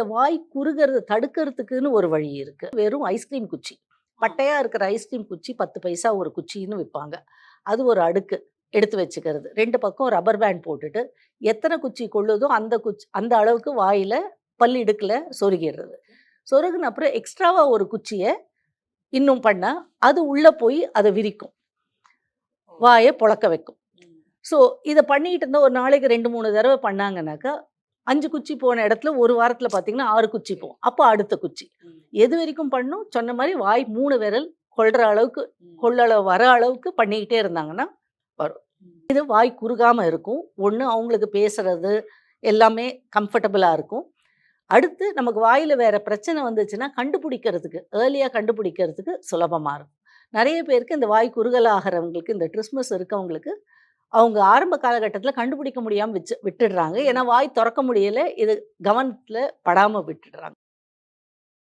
இந்த வாய் குறுகிறது தடுக்கிறதுக்குன்னு ஒரு வழி இருக்கு. வெறும் ஐஸ்கிரீம் குச்சி. பட்டையா இருக்கிற ஐஸ்கிரீம் குச்சி பத்து பைசா ஒரு குச்சின்னு விற்பாங்க அது ஒரு அடுக்கு எடுத்து வச்சுக்கிறது. ரெண்டு பக்கம் ரப்பர் பேண்ட் போட்டுட்டு எத்தனை குச்சி கொள்ளுதோ அந்த குச்சி அந்த அளவுக்கு வாயில பல் இடுக்கில் சொருகிடுறது. சொருகின அப்புறம் எக்ஸ்ட்ராவா ஒரு குச்சியை இன்னும் பண்ணா அது உள்ள போய் அதை விரிக்கும். வாயை புழக்க வைக்கும். ஸோ இதை பண்ணிக்கிட்டு இருந்தால் ஒரு நாளைக்கு ரெண்டு மூணு தடவை பண்ணாங்கனாக்கா அஞ்சு குச்சி போன இடத்துல ஒரு வாரத்தில் பார்த்தீங்கன்னா ஆறு குச்சி போகும். அப்போ அடுத்த குச்சி. எது வரைக்கும் பண்ணும்? சொன்ன மாதிரி வாய் மூணு விரல் கொள்ற அளவுக்கு கொள்ளளவு வர அளவுக்கு பண்ணிக்கிட்டே இருந்தாங்கன்னா வரும். இது வாய் குறுகாம இருக்கும். ஒன்று அவங்களுக்கு பேசுறது எல்லாமே கம்ஃபர்டபுளாக இருக்கும். அடுத்து நமக்கு வாயில் வேற பிரச்சனை வந்துச்சுன்னா கண்டுபிடிக்கிறதுக்கு ஏர்லியாக கண்டுபிடிக்கிறதுக்கு சுலபமாக இருக்கும். நிறைய பேருக்கு இந்த வாய் குறுகல் ஆகிறவங்களுக்கு இந்த கிறிஸ்மஸ் இருக்கவங்களுக்கு அவங்க ஆரம்ப காலகட்டத்தில் கண்டுபிடிக்க முடியாமல் வச்சு விட்டுடுறாங்க. ஏன்னா வாய் திறக்க முடியல. இது கவனத்தில் படாமல் விட்டுடுறாங்க.